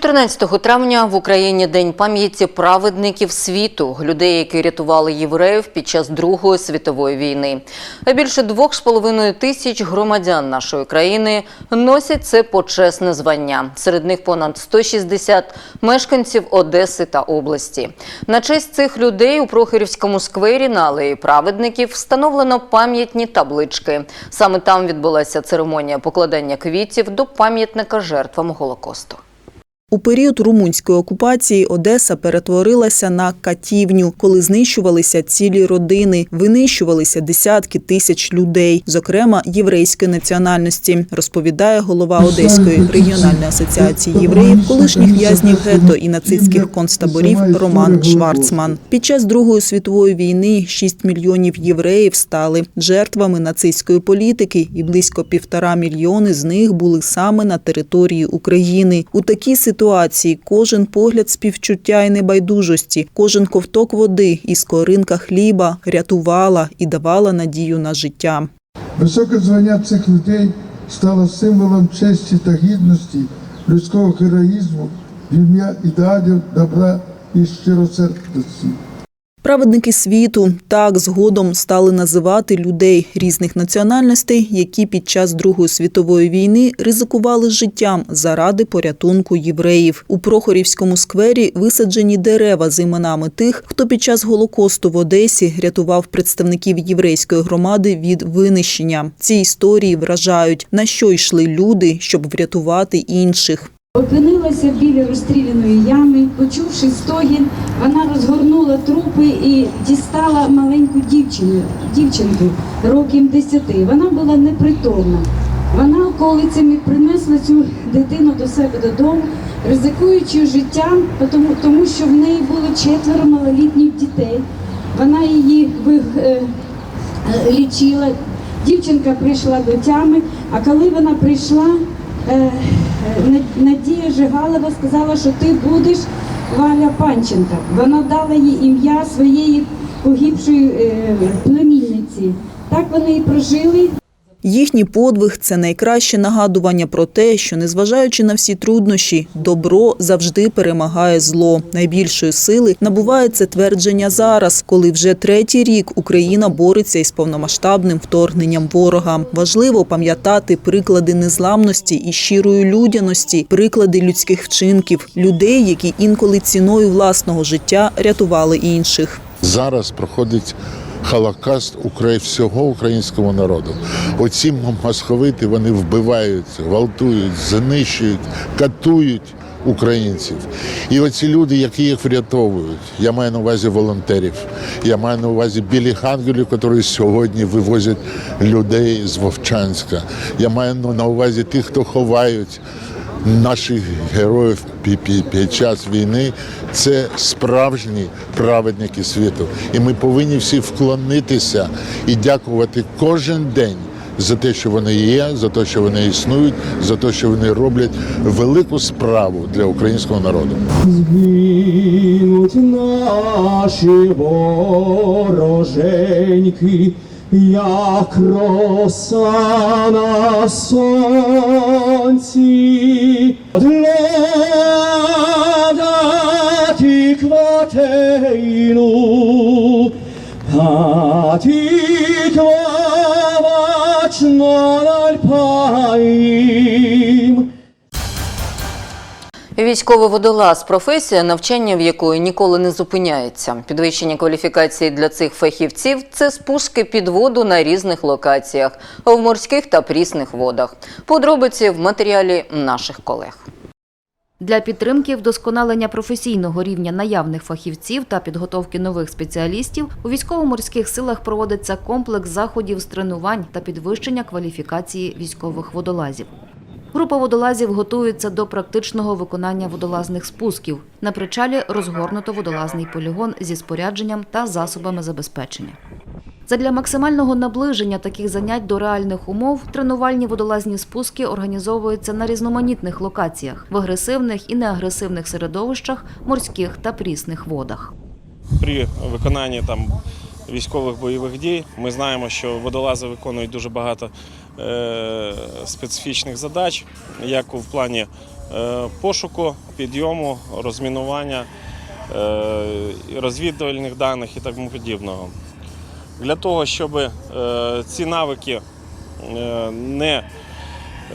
14 травня в Україні День пам'яті праведників світу, людей, які рятували євреїв під час Другої світової війни. А більше двох з половиною тисяч громадян нашої країни носять це почесне звання. Серед них понад 160 мешканців Одеси та області. На честь цих людей у Прохорівському сквері на алеї праведників встановлено пам'ятні таблички. Саме там відбулася церемонія покладання квітів до пам'ятника жертвам Голокосту. У період румунської окупації Одеса перетворилася на катівню, коли знищувалися цілі родини, винищувалися десятки тисяч людей, зокрема єврейської національності, розповідає голова Одеської регіональної асоціації євреїв, колишніх в'язнів гетто і нацистських концтаборів Роман Шварцман. Під час Другої світової війни 6 мільйонів євреїв стали жертвами нацистської політики, і близько півтора мільйони з них були саме на території України. У такій ситуації кожен погляд співчуття і небайдужості, кожен ковток води і скоринка хліба рятувала і давала надію на життя. Високе звання цих людей стало символом честі та гідності, людського героїзму в ім'я ідеалів добра і щиросердності. Праведники світу так згодом стали називати людей різних національностей, які під час Другої світової війни ризикували життям заради порятунку євреїв. У Прохорівському сквері висаджені дерева з іменами тих, хто під час голокосту в Одесі рятував представників єврейської громади від винищення. Ці історії вражають, на що йшли люди, щоб врятувати інших. Опинилася біля розстріляної ями, почувши стогін, вона розгорнула трупи і дістала маленьку дівчину, дівчинку років десяти. Вона була непритомна. Вона околицями принесла цю дитину до себе додому, ризикуючи життям, тому, тому що в неї було четверо малолітніх дітей. Вона її е, лічила. Дівчинка прийшла до тями, а коли вона прийшла, Надія Жигалова сказала, що ти будеш Валя Панченка. Вона дала їй ім'я своєї погибшої е, племінниці. Так вони і прожили. Їхній подвиг це найкраще нагадування про те, що незважаючи на всі труднощі, добро завжди перемагає зло. Найбільшої сили набуває це твердження зараз, коли вже третій рік Україна бореться із повномасштабним вторгненням ворога. Важливо пам'ятати приклади незламності і щирої людяності, приклади людських вчинків, людей, які інколи ціною власного життя рятували інших. Зараз проходить холокаст всього українського народу. Оці московити вони вбивають, гвалтують, знищують, катують українців. І оці люди, які їх врятовують, я маю на увазі волонтерів, я маю на увазі білих ангелів, які сьогодні вивозять людей з Вовчанська. Я маю на увазі тих, хто ховають наших героїв пі- пі- під час війни це справжні праведники світу. І ми повинні всі вклонитися і дякувати кожен день за те, що вони є, за те, що вони існують, за те, що вони роблять велику справу для українського народу. Згинуть наші вороженьки, як роса на сонці. Глядати кватейну, а ті Військовий водолаз професія, навчання в якої ніколи не зупиняється. Підвищення кваліфікації для цих фахівців це спуски під воду на різних локаціях, в морських та прісних водах. Подробиці в матеріалі наших колег. Для підтримки вдосконалення професійного рівня наявних фахівців та підготовки нових спеціалістів у військово-морських силах проводиться комплекс заходів з тренувань та підвищення кваліфікації військових водолазів. Група водолазів готується до практичного виконання водолазних спусків. На причалі розгорнуто водолазний полігон зі спорядженням та засобами забезпечення. Задля максимального наближення таких занять до реальних умов тренувальні водолазні спуски організовуються на різноманітних локаціях в агресивних і неагресивних середовищах, морських та прісних водах. при виконанні там військових бойових дій. Ми знаємо, що водолази виконують дуже багато специфічних задач, як в плані е, пошуку, підйому, розмінування, е, розвідувальних даних і тому подібного. Для того, щоб е, ці навики е, не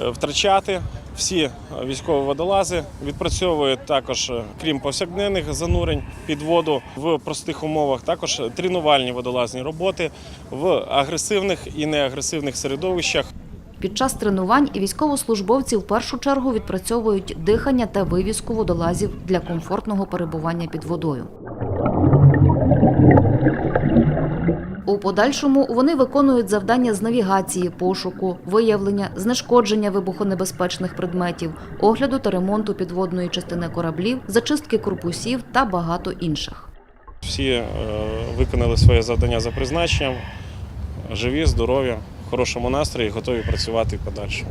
е, втрачати, всі військові водолази відпрацьовують також, е, крім повсякденних занурень під воду в простих умовах, також тренувальні водолазні роботи в агресивних і неагресивних середовищах. Під час тренувань військовослужбовці в першу чергу відпрацьовують дихання та вивізку водолазів для комфортного перебування під водою. У подальшому вони виконують завдання з навігації, пошуку, виявлення, знешкодження вибухонебезпечних предметів, огляду та ремонту підводної частини кораблів, зачистки корпусів та багато інших. Всі е, виконали своє завдання за призначенням, живі, здорові, в хорошому настрої, готові працювати в подальше.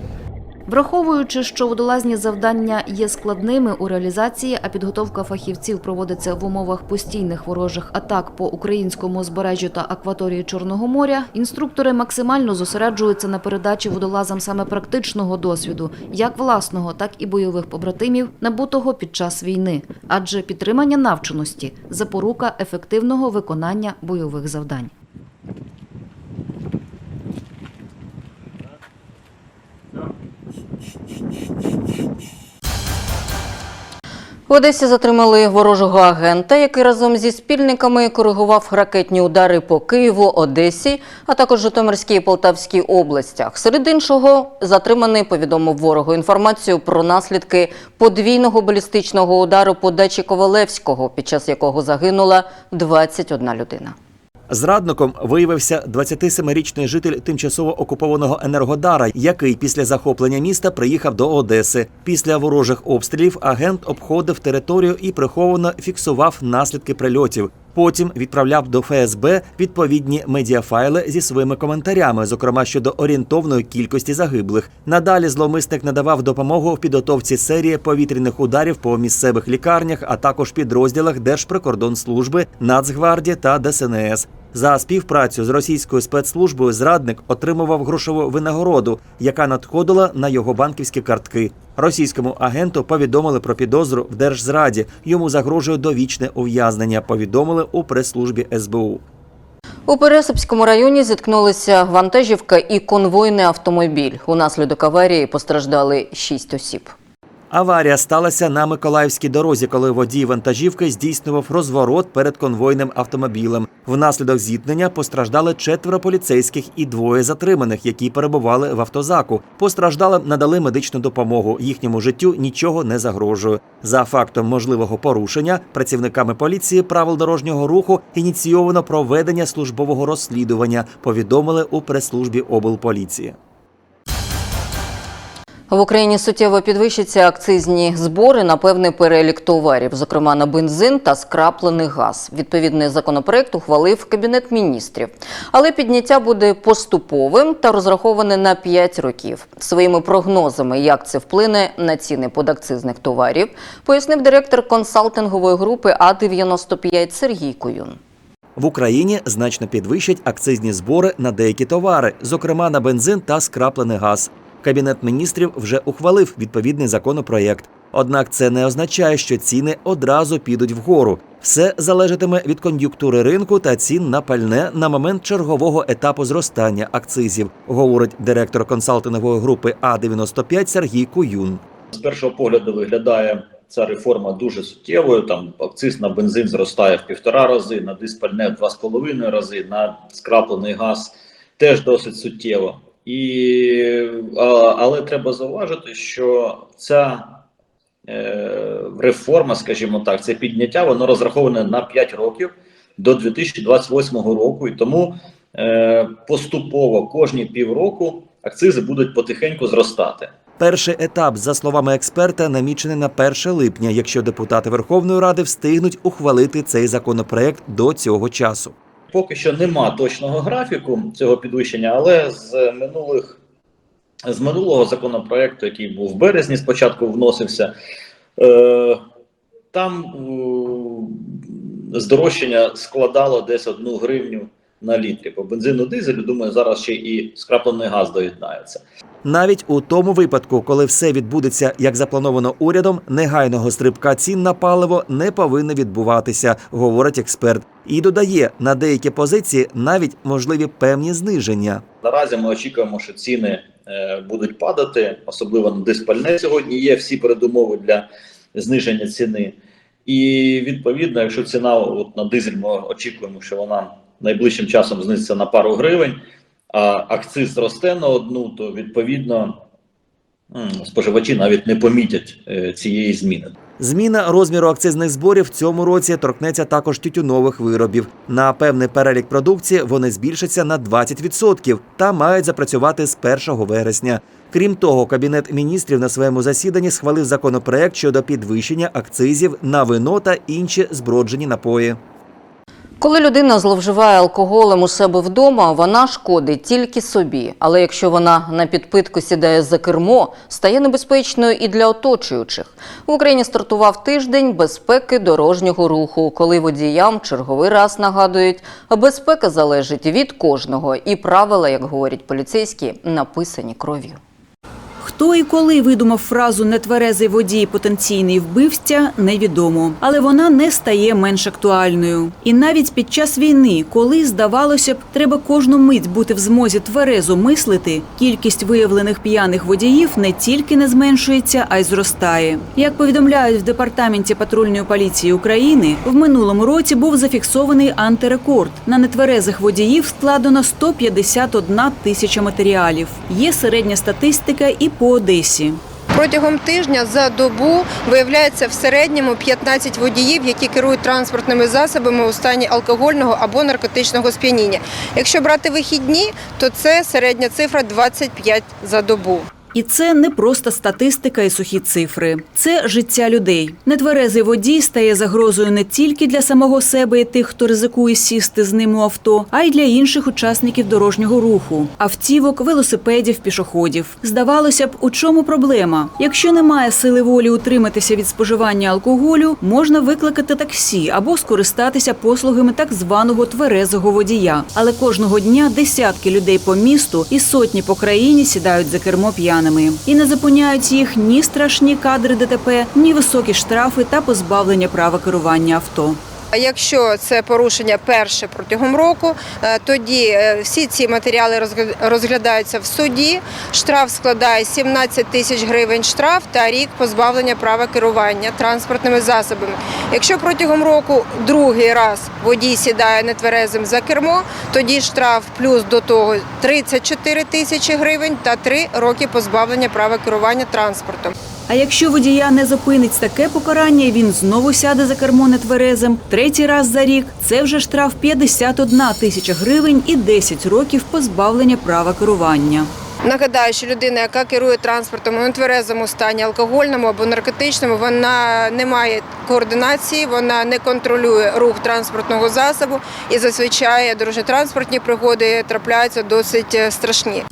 Враховуючи, що водолазні завдання є складними у реалізації, а підготовка фахівців проводиться в умовах постійних ворожих атак по українському узбережжю та акваторії Чорного моря, інструктори максимально зосереджуються на передачі водолазам саме практичного досвіду, як власного, так і бойових побратимів, набутого під час війни, адже підтримання навченості запорука ефективного виконання бойових завдань. Одесі затримали ворожого агента, який разом зі спільниками коригував ракетні удари по Києву, Одесі, а також Житомирській і Полтавській областях. Серед іншого, затриманий повідомив ворогу інформацію про наслідки подвійного балістичного удару по дачі Ковалевського, під час якого загинула 21 людина. Зрадником виявився 27-річний житель тимчасово окупованого Енергодара, який після захоплення міста приїхав до Одеси. Після ворожих обстрілів агент обходив територію і приховано фіксував наслідки прильотів. Потім відправляв до ФСБ відповідні медіафайли зі своїми коментарями, зокрема щодо орієнтовної кількості загиблих. Надалі зловмисник надавав допомогу в підготовці серії повітряних ударів по місцевих лікарнях, а також підрозділах Держприкордонслужби, Нацгвардії та ДСНС. За співпрацю з російською спецслужбою зрадник отримував грошову винагороду, яка надходила на його банківські картки. Російському агенту повідомили про підозру в держзраді. Йому загрожує довічне ув'язнення. Повідомили у прес-службі СБУ. У Пересипському районі зіткнулися вантажівка і конвойний автомобіль. Унаслідок аварії постраждали шість осіб. Аварія сталася на Миколаївській дорозі, коли водій вантажівки здійснював розворот перед конвойним автомобілем. Внаслідок зіткнення постраждали четверо поліцейських і двоє затриманих, які перебували в автозаку. Постраждалим надали медичну допомогу. Їхньому життю нічого не загрожує. За фактом можливого порушення працівниками поліції правил дорожнього руху ініційовано проведення службового розслідування. Повідомили у прес-службі облполіції. В Україні суттєво підвищаться акцизні збори на певний перелік товарів, зокрема на бензин та скраплений газ. Відповідний законопроект ухвалив Кабінет міністрів. Але підняття буде поступовим та розраховане на 5 років. Своїми прогнозами, як це вплине на ціни подакцизних товарів, пояснив директор консалтингової групи А-95 Сергій Куюн. В Україні значно підвищать акцизні збори на деякі товари, зокрема на бензин та скраплений газ. Кабінет міністрів вже ухвалив відповідний законопроєкт. Однак це не означає, що ціни одразу підуть вгору. Все залежатиме від кон'юнктури ринку та цін на пальне на момент чергового етапу зростання акцизів, говорить директор консалтингової групи А-95 Сергій Куюн. З першого погляду виглядає ця реформа дуже суттєвою. Там акциз на бензин зростає в півтора рази, на диспальне в два з половиною рази, на скраплений газ теж досить суттєво. І, але треба зауважити, що ця е, реформа, скажімо так, це підняття, воно розраховане на 5 років до 2028 року, і тому е, поступово кожні півроку акцизи будуть потихеньку зростати. Перший етап, за словами експерта, намічений на 1 липня, якщо депутати Верховної Ради встигнуть ухвалити цей законопроект до цього часу. Поки що нема точного графіку цього підвищення, але з минулих з минулого законопроекту, який був в березні, спочатку вносився, е, там е, здорожчання складало десь одну гривню на літрі. По бензину дизелю, думаю, зараз ще і скраплений газ доєднається. Навіть у тому випадку, коли все відбудеться як заплановано урядом, негайного стрибка цін на паливо не повинно відбуватися, говорить експерт. І додає, на деякі позиції навіть можливі певні зниження. Наразі ми очікуємо, що ціни е, будуть падати, особливо на диспальне сьогодні є всі передумови для зниження ціни. І відповідно, якщо ціна от на дизель, ми очікуємо, що вона найближчим часом знизиться на пару гривень, а акциз зросте на одну, то відповідно споживачі навіть не помітять е, цієї зміни. Зміна розміру акцизних зборів в цьому році торкнеться також тютюнових виробів. На певний перелік продукції вони збільшаться на 20% та мають запрацювати з 1 вересня. Крім того, кабінет міністрів на своєму засіданні схвалив законопроект щодо підвищення акцизів на вино та інші зброджені напої. Коли людина зловживає алкоголем у себе вдома, вона шкодить тільки собі. Але якщо вона на підпитку сідає за кермо, стає небезпечною і для оточуючих. В Україні стартував тиждень безпеки дорожнього руху, коли водіям черговий раз нагадують, безпека залежить від кожного, і правила, як говорять поліцейські, написані кров'ю. Хто і коли видумав фразу нетверезий водій потенційний вбивця, невідомо. Але вона не стає менш актуальною. І навіть під час війни, коли здавалося б, треба кожну мить бути в змозі тверезо мислити, кількість виявлених п'яних водіїв не тільки не зменшується, а й зростає. Як повідомляють в департаменті патрульної поліції України, в минулому році був зафіксований антирекорд. На нетверезих водіїв складено 151 тисяча матеріалів. Є середня статистика і по Одесі. Протягом тижня за добу виявляється в середньому 15 водіїв, які керують транспортними засобами у стані алкогольного або наркотичного сп'яніння. Якщо брати вихідні, то це середня цифра 25 за добу. І це не просто статистика і сухі цифри. Це життя людей. Нетверезий водій стає загрозою не тільки для самого себе і тих, хто ризикує сісти з ним у авто, а й для інших учасників дорожнього руху автівок, велосипедів, пішоходів. Здавалося б, у чому проблема? Якщо немає сили волі утриматися від споживання алкоголю, можна викликати таксі або скористатися послугами так званого тверезого водія. Але кожного дня десятки людей по місту і сотні по країні сідають за кермо п'яними. І не зупиняють їх ні страшні кадри ДТП, ні високі штрафи та позбавлення права керування авто. А якщо це порушення перше протягом року, е, тоді е, всі ці матеріали розгля- розглядаються в суді. Штраф складає 17 тисяч гривень штраф та рік позбавлення права керування транспортними засобами. Якщо протягом року другий раз водій сідає нетверезим за кермо, тоді штраф плюс до того 34 тисячі гривень та 3 роки позбавлення права керування транспортом. А якщо водія не зупинить таке покарання, він знову сяде за кермо нетверезим, третій раз за рік це вже штраф 51 тисяча гривень і 10 років позбавлення права керування. Нагадаю, що людина, яка керує транспортом у нетверезому стані, алкогольному або наркотичному, вона не має координації, вона не контролює рух транспортного засобу і зазвичай дорожньо-транспортні пригоди трапляються досить е, страшні.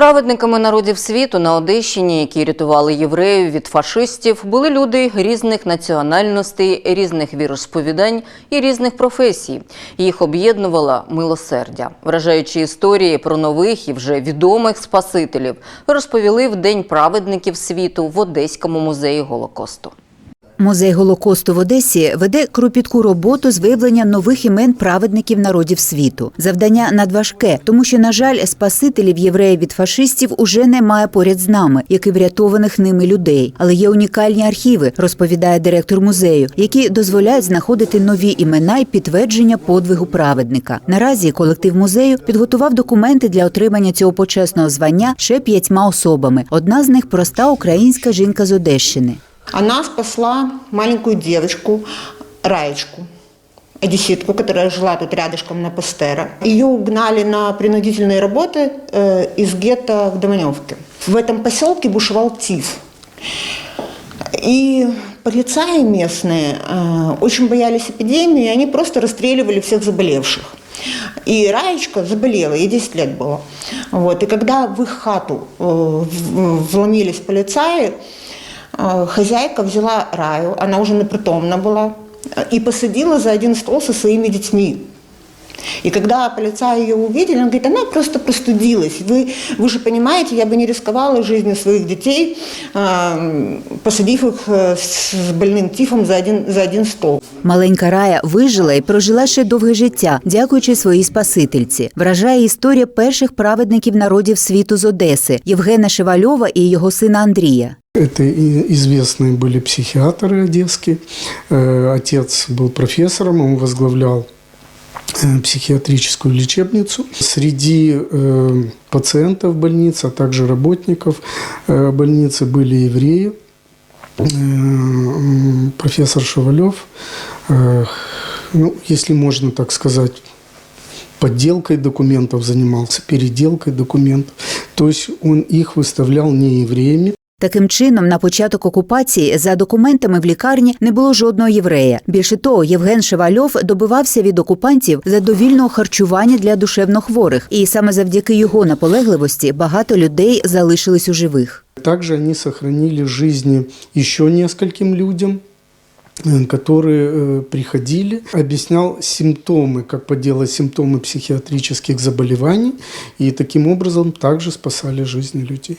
Праведниками народів світу на Одещині, які рятували євреїв від фашистів, були люди різних національностей, різних віросповідань і різних професій. Їх об'єднувала милосердя. Вражаючі історії про нових і вже відомих спасителів розповіли в День праведників світу в Одеському музеї Голокосту. Музей Голокосту в Одесі веде кропітку роботу з виявлення нових імен праведників народів світу. Завдання надважке, тому що, на жаль, спасителів євреїв від фашистів уже немає поряд з нами, як і врятованих ними людей. Але є унікальні архіви, розповідає директор музею, які дозволяють знаходити нові імена і підтвердження подвигу праведника. Наразі колектив музею підготував документи для отримання цього почесного звання ще п'ятьма особами. Одна з них проста українська жінка з Одещини. Она спасла маленькую девочку, Раечку, одесситку, которая жила тут рядышком на Пастера. Ее угнали на принудительные работы э, из гетто в Доманевке. В этом поселке бушевал ТИФ. И полицаи местные э, очень боялись эпидемии, и они просто расстреливали всех заболевших. И Раечка заболела, ей 10 лет было. Вот. И когда в их хату э, вломились полицаи, хозяйка взяла Раю, она уже непритомна была, и посадила за один стол со своими детьми. И когда полицаи ее увидели, он говорит, она просто простудилась. Вы, вы же понимаете, я бы не рисковала жизнью своих детей, а, посадив их э, с больным тифом за один, за один стол. Маленька Рая вижила і прожила ще довге життя, дякуючи своїй спасительці. Вражає історія перших праведників народів світу з Одеси Євгена Шевальова і його сина Андрія. Это и известные были психиатры одесские. Э, Отец был профессором, он возглавлял э, психиатрическую лечебницу. Среди э, пациентов больницы, а также работников э, больницы были евреи. Э, Профессор Шевалев, э, ну, если можно так сказать, подделкой документов занимался, переделкой документов. То есть он их выставлял не евреями, Таким чином, на початок окупації за документами в лікарні не було жодного єврея. Більше того, Євген Шевальов добивався від окупантів задовільного харчування для душевнохворих, і саме завдяки його наполегливості багато людей залишились у живих. Также они сохранили жизни еще нескольким людям, э, которые э, приходили, объяснял симптомы, как поделать симптомы психиатрических заболеваний, и таким образом также спасали жизни людей.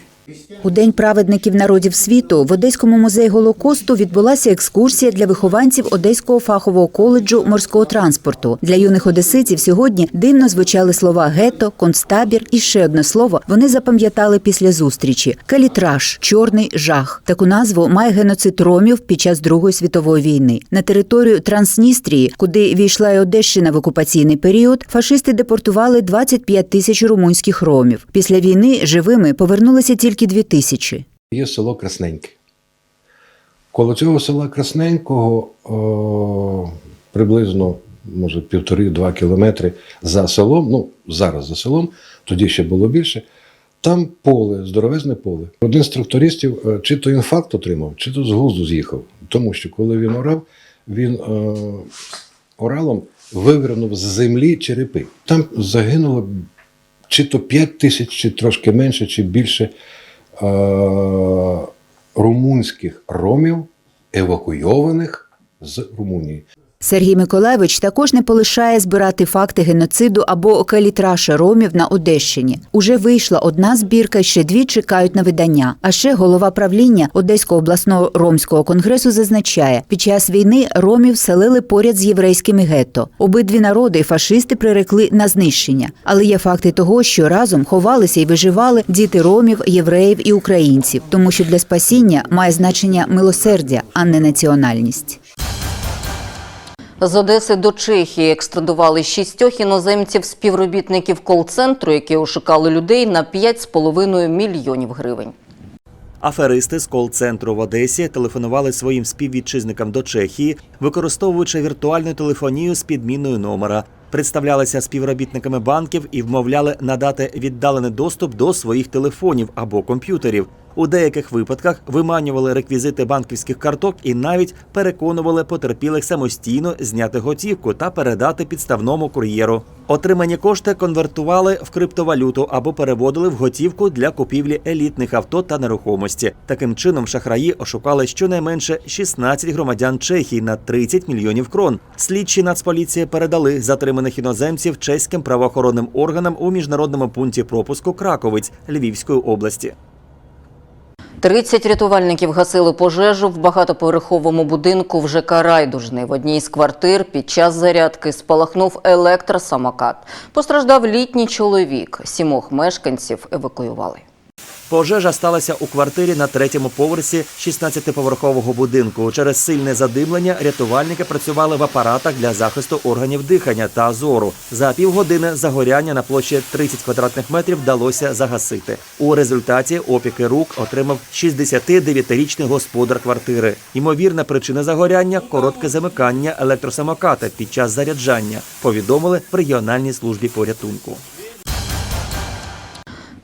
У День праведників народів світу в Одеському музеї Голокосту відбулася екскурсія для вихованців Одеського фахового коледжу морського транспорту. Для юних одеситів сьогодні дивно звучали слова гето, концтабір і ще одне слово вони запам'ятали після зустрічі калітраж, чорний жах. Таку назву має геноцид ромів під час Другої світової війни. На територію Трансністрії, куди війшла і Одещина в окупаційний період, фашисти депортували 25 тисяч румунських ромів. Після війни живими повернулися тільки дві тисячі. Є село Красненьке. Коло цього села Красненького о, приблизно може півтори-два кілометри за селом, ну зараз за селом, тоді ще було більше. Там поле, здоровезне поле. Один з трактористів е, чи то інфаркт отримав, чи то з глузду з'їхав. Тому що коли він орав, він е, оралом вивернув з землі черепи. Там загинуло чи то 5 тисяч, чи трошки менше, чи більше румунських ромів, евакуйованих з Румунії. Сергій Миколаєвич також не полишає збирати факти геноциду або калітраша ромів на Одещині. Уже вийшла одна збірка, ще дві чекають на видання. А ще голова правління Одеського обласного ромського конгресу зазначає, під час війни ромів селили поряд з єврейськими гетто. Обидві народи фашисти прирекли на знищення. Але є факти того, що разом ховалися і виживали діти ромів, євреїв і українців, тому що для спасіння має значення милосердя, а не національність. З Одеси до Чехії екстрадували шістьох іноземців співробітників кол-центру, які ошукали людей на 5,5 мільйонів гривень. Аферисти з кол-центру в Одесі телефонували своїм співвітчизникам до Чехії, використовуючи віртуальну телефонію з підміною номера. Представлялися співробітниками банків і вмовляли надати віддалений доступ до своїх телефонів або комп'ютерів. У деяких випадках виманювали реквізити банківських карток і навіть переконували потерпілих самостійно зняти готівку та передати підставному кур'єру. Отримані кошти конвертували в криптовалюту або переводили в готівку для купівлі елітних авто та нерухомості. Таким чином шахраї ошукали щонайменше 16 громадян Чехії на 30 мільйонів крон. Слідчі Нацполіції передали затриманих іноземців чеським правоохоронним органам у міжнародному пункті пропуску Краковець Львівської області. 30 рятувальників гасили пожежу в багатоповерховому будинку в ЖК Райдужний. В одній з квартир під час зарядки спалахнув електросамокат. Постраждав літній чоловік. Сімох мешканців евакуювали. Пожежа сталася у квартирі на третьому поверсі 16-поверхового будинку. Через сильне задимлення рятувальники працювали в апаратах для захисту органів дихання та зору. За півгодини загоряння на площі 30 квадратних метрів вдалося загасити. У результаті опіки рук отримав 69-річний господар квартири. Ймовірна причина загоряння коротке замикання електросамоката під час заряджання. Повідомили в регіональній службі порятунку.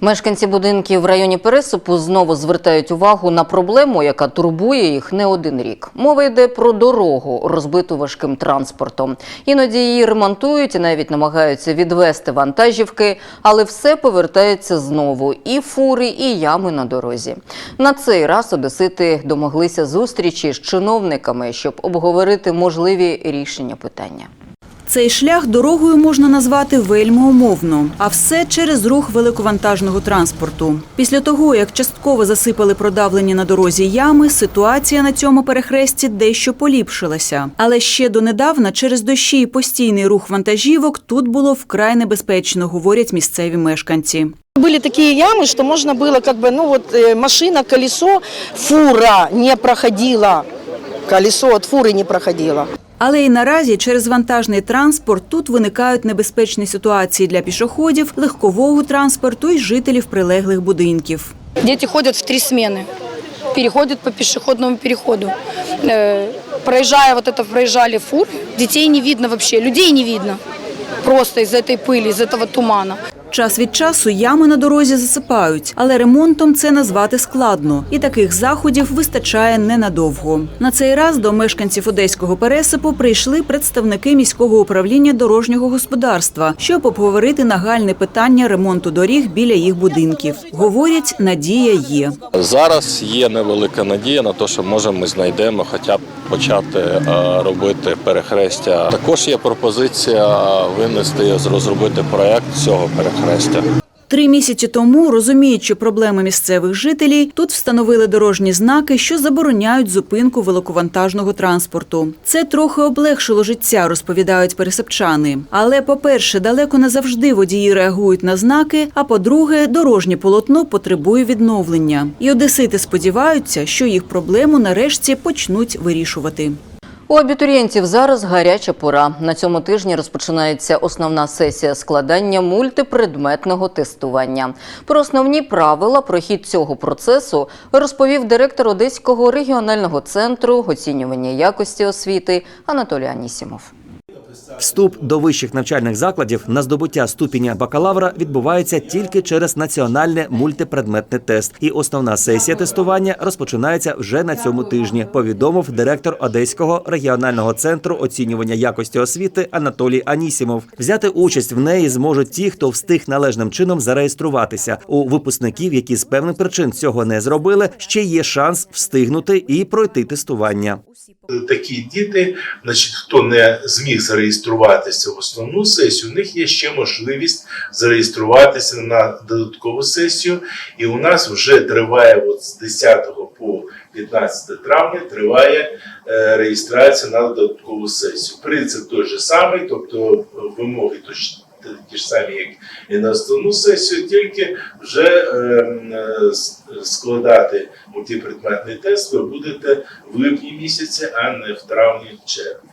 Мешканці будинків в районі Пересипу знову звертають увагу на проблему, яка турбує їх не один рік. Мова йде про дорогу, розбиту важким транспортом. Іноді її ремонтують і навіть намагаються відвести вантажівки, але все повертається знову: і фури, і ями на дорозі. На цей раз одесити домоглися зустрічі з чиновниками, щоб обговорити можливі рішення питання. Цей шлях дорогою можна назвати вельми умовно, а все через рух великовантажного транспорту. Після того, як частково засипали продавлені на дорозі ями, ситуація на цьому перехресті дещо поліпшилася. Але ще донедавна через дощі і постійний рух вантажівок тут було вкрай небезпечно, говорять місцеві мешканці. Были такие ямы, что можно было как бы, ну вот э, машина, колесо, фура не проходила. Колесо от фуры не проходило. Але й наразі через вантажний транспорт тут виникають небезпечні ситуації для пішоходів, легкового транспорту і жителів прилеглих будинків. Дети ходят в три смены, переходят по пешеходному переходу. Э, Проезжая вот это, проезжали фуры, детей не видно вообще, людей не видно. Просто из этой пыли, из этого тумана. Час від часу ями на дорозі засипають, але ремонтом це назвати складно, і таких заходів вистачає ненадовго. На цей раз до мешканців одеського пересипу прийшли представники міського управління дорожнього господарства, щоб обговорити нагальне питання ремонту доріг біля їх будинків. Говорять, надія є. Зараз є невелика надія на те, що може ми знайдемо хоча б почати е, робити перехрестя. Також є пропозиція винести розробити проект цього перехрестя. Три місяці тому, розуміючи проблеми місцевих жителів, тут встановили дорожні знаки, що забороняють зупинку великовантажного транспорту. Це трохи облегшило життя, розповідають пересипчани. Але, по-перше, далеко не завжди водії реагують на знаки. А по-друге, дорожнє полотно потребує відновлення. І одесити сподіваються, що їх проблему нарешті почнуть вирішувати. У абітурієнтів зараз гаряча пора. На цьому тижні розпочинається основна сесія складання мультипредметного тестування. Про основні правила про хід цього процесу розповів директор Одеського регіонального центру оцінювання якості освіти Анатолій Анісімов. Вступ до вищих навчальних закладів на здобуття ступеня бакалавра відбувається тільки через національний мультипредметний тест. І основна сесія тестування розпочинається вже на цьому тижні. Повідомив директор Одеського регіонального центру оцінювання якості освіти Анатолій Анісімов. Взяти участь в неї зможуть ті, хто встиг належним чином зареєструватися. У випускників, які з певних причин цього не зробили, ще є шанс встигнути і пройти тестування. Такі діти, значить, хто не зміг зареєструватися в основну сесію, у них є ще можливість зареєструватися на додаткову сесію. І у нас вже триває от з 10 по 15 травня триває е, реєстрація на додаткову сесію. Принцип той же самий, тобто вимоги точно. Ті ж самі, як і на основну сесію, тільки вже е, е, складати мультипредметний тест ви будете в липні місяці, а не в травні червні.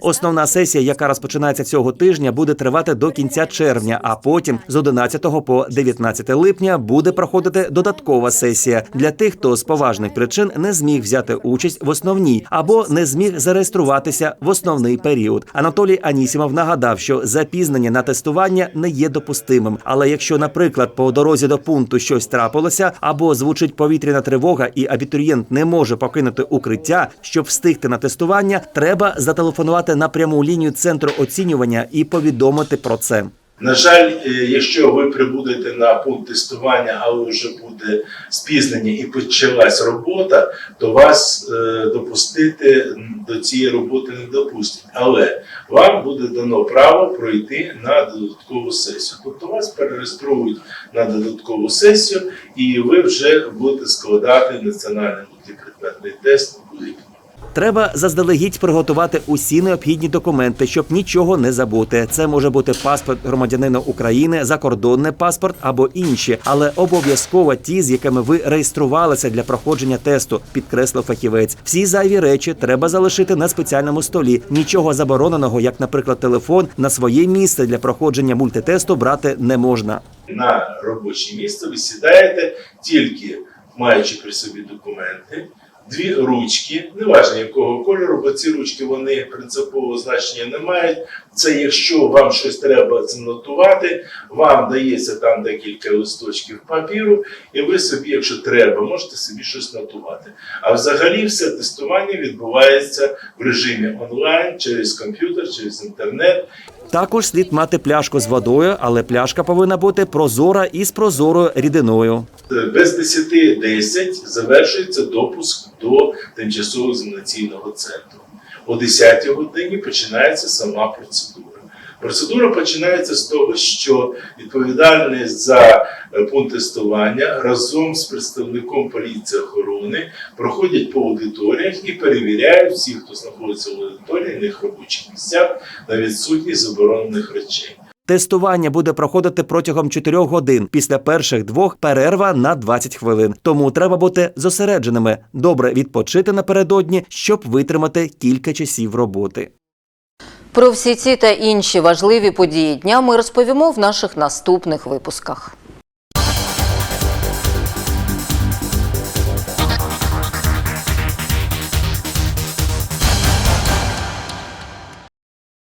Основна сесія, яка розпочинається цього тижня, буде тривати до кінця червня, а потім з 11 по 19 липня буде проходити додаткова сесія для тих, хто з поважних причин не зміг взяти участь в основній або не зміг зареєструватися в основний період. Анатолій Анісімов нагадав, що запізнення на тестування не є допустимим. Але якщо, наприклад, по дорозі до пункту щось трапилося, або звучить повітряна тривога, і абітурієнт не може покинути укриття, щоб встигти на тестування, треба зателефонувати на пряму лінію центру оцінювання і повідомити про це. На жаль, е, якщо ви прибудете на пункт тестування, але вже буде спізнення і почалась робота, то вас е, допустити до цієї роботи не допустять. Але вам буде дано право пройти на додаткову сесію. Тобто вас перереєструють на додаткову сесію, і ви вже будете складати національний мультипредметний тест. Треба заздалегідь приготувати усі необхідні документи, щоб нічого не забути. Це може бути паспорт громадянина України, закордонний паспорт або інші, але обов'язково ті, з якими ви реєструвалися для проходження тесту, підкреслив фахівець. Всі зайві речі треба залишити на спеціальному столі. Нічого забороненого, як, наприклад, телефон, на своє місце для проходження мультитесту брати не можна. на робоче місце ви сідаєте тільки маючи при собі документи, дві ручки, неважно якого кольору, бо ці ручки вони принципового значення не мають. Це якщо вам щось треба занотувати, вам дається там декілька листочків папіру, і ви собі, якщо треба, можете собі щось нотувати. А взагалі все тестування відбувається в режимі онлайн через комп'ютер, через інтернет. Також слід мати пляшку з водою, але пляшка повинна бути прозора і з прозорою рідиною. Без 10.10 завершується допуск до тимчасового екзаменаційного центру. О 10 годині починається сама процедура. Процедура починається з того, що відповідальний за е, пункт тестування разом з представником поліції охорони проходять по аудиторіях і перевіряють всіх, хто знаходиться в аудиторії, них робочих місцях на відсутність заборонених речей. Тестування буде проходити протягом 4 годин. Після перших двох перерва на 20 хвилин. Тому треба бути зосередженими, добре відпочити напередодні, щоб витримати кілька часів роботи. Про всі ці та інші важливі події дня ми розповімо в наших наступних випусках.